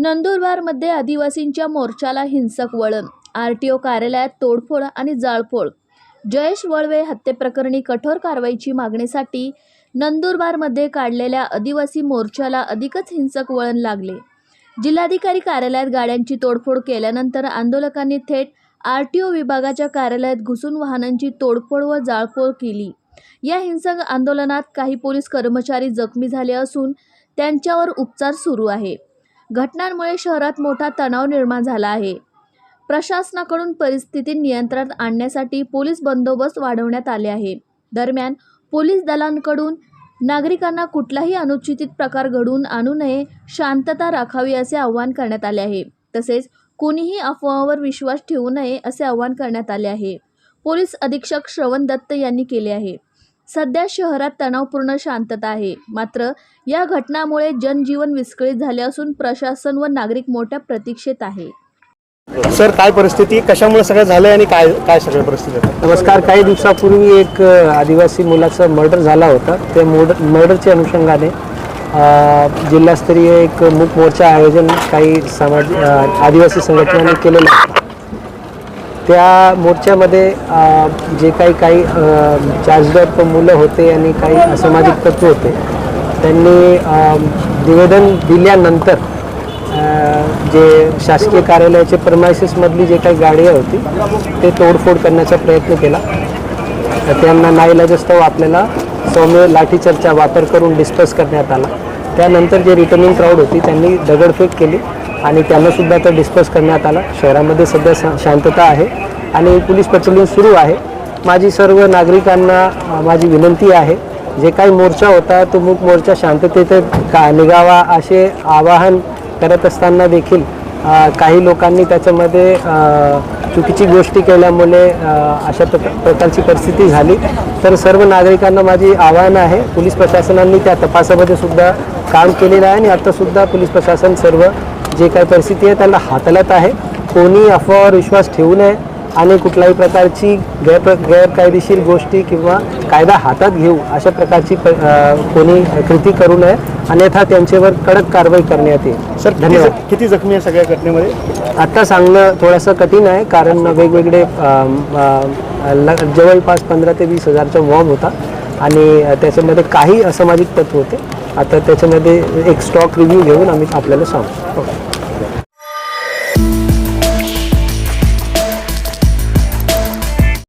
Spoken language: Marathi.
नंदुरबारमध्ये आदिवासींच्या मोर्चाला हिंसक वळण आर टी ओ कार्यालयात तोडफोड आणि जाळपोळ जयेश वळवे हत्येप्रकरणी कठोर कारवाईची मागणीसाठी नंदुरबारमध्ये काढलेल्या आदिवासी मोर्चाला अधिकच हिंसक वळण लागले. जिल्हाधिकारी कार्यालयात गाड्यांची तोडफोड केल्यानंतर आंदोलकांनी थेट आर टी ओ विभागाच्या कार्यालयात घुसून वाहनांची तोडफोड व जाळपोळ केली. या हिंसक आंदोलनात काही पोलीस कर्मचारी जखमी झाले असून त्यांच्यावर उपचार सुरू आहे. घटनांमुळे शहरात मोठा तणाव निर्माण झाला आहे. प्रशासनाकडून परिस्थिती नियंत्रणात आणण्यासाठी पोलीस बंदोबस्त वाढवण्यात आले आहे. दरम्यान पोलीस दलांकडून नागरिकांना कुठलाही अनुचित प्रकार घडवून आणू नये शांतता राखावी असे आवाहन करण्यात आले आहे. तसेच कोणीही अफवावर विश्वास ठेवू नये असे आवाहन करण्यात आले आहे. पोलीस अधीक्षक श्रवण दत्त यांनी केले आहे. सध्या शहरात तणावपूर्ण शांतता आहे. मात्र या घटनामुळे जनजीवन विस्कळीत झाले असून प्रशासन व नागरिक मोठ्या प्रतीक्षेत आहे. सर काय परिस्थिती? कशामुळे सगळं झालंय आणि काय काय सगळं परिस्थिती आहे? नमस्कार. काही दिवसापूर्वी एक आदिवासी मुलाचा मर्डर झाला होता. त्या मोड मर्डरच्या अनुषंगाने जिल्हास्तरीय एक मूक मोर्चा आयोजन काही समाज आदिवासी संघटनांनी केलेलं आहे त्या मोर्चामध्ये जे काही काही चार्जड मुलं होते आणि काही असामाजिक तत्व होते त्यांनी निवेदन दिल्यानंतर जे शासकीय कार्यालयाचे प्रमायसेसमधली जे काही गाड्या होती ते तोडफोड करण्याचा प्रयत्न केला. तर त्यांना नाईलाजस्तव आपल्याला सौम्य लाठीचार्जचा वापर करून डिस्कस करण्यात आला. त्यानंतर जे रिटर्निंग क्राऊड होती त्यांनी दगडफेक केली. आणि त्यांनासुद्धा तर डिस्कस करण्यात आला. शहरामध्ये सध्या शांतता आहे आणि पोलीस पेट्रोलिंग सुरू आहे. माझी सर्व नागरिकांना माझी विनंती आहे जे काही मोर्चा होता तो मूक मोर्चा शांततेत का निघावा असे आवाहन करत असताना देखील काही लोकांनी त्याच्यामध्ये चुकीची गोष्टी केल्यामुळे अशा प्रकारची परिस्थिती झाली. तर सर्व नागरिकांना माझी आव्हान आहे पोलीस प्रशासनांनी त्या तपासामध्ये सुद्धा काम केलेलं आहे आणि आत्तासुद्धा पोलीस प्रशासन सर्व जे काही परिस्थिती आहे त्याला हाताळत आहे. कोणी अफवावर विश्वास ठेवू नये आणि कुठल्याही प्रकारची गैर गैरकायदेशीर गोष्टी किंवा कायदा हातात घेऊ अशा प्रकारची कोणी कृती करू नये अन्यथा त्यांच्यावर कडक कारवाई करण्यात येईल. सर धन्यवाद. किती जखमी आहे सगळ्या घटनेमध्ये? आत्ता सांगणं थोडंसं कठीण आहे कारण वेगवेगळे जवळपास पंधरा ते वीस हजारचा मॉब होता आणि त्याच्यामध्ये काही असामाजिक तत्व होते. आता त्याच्यामध्ये एक स्टॉक रिव्ह्यू घेऊन आम्ही आपल्याला सांगू.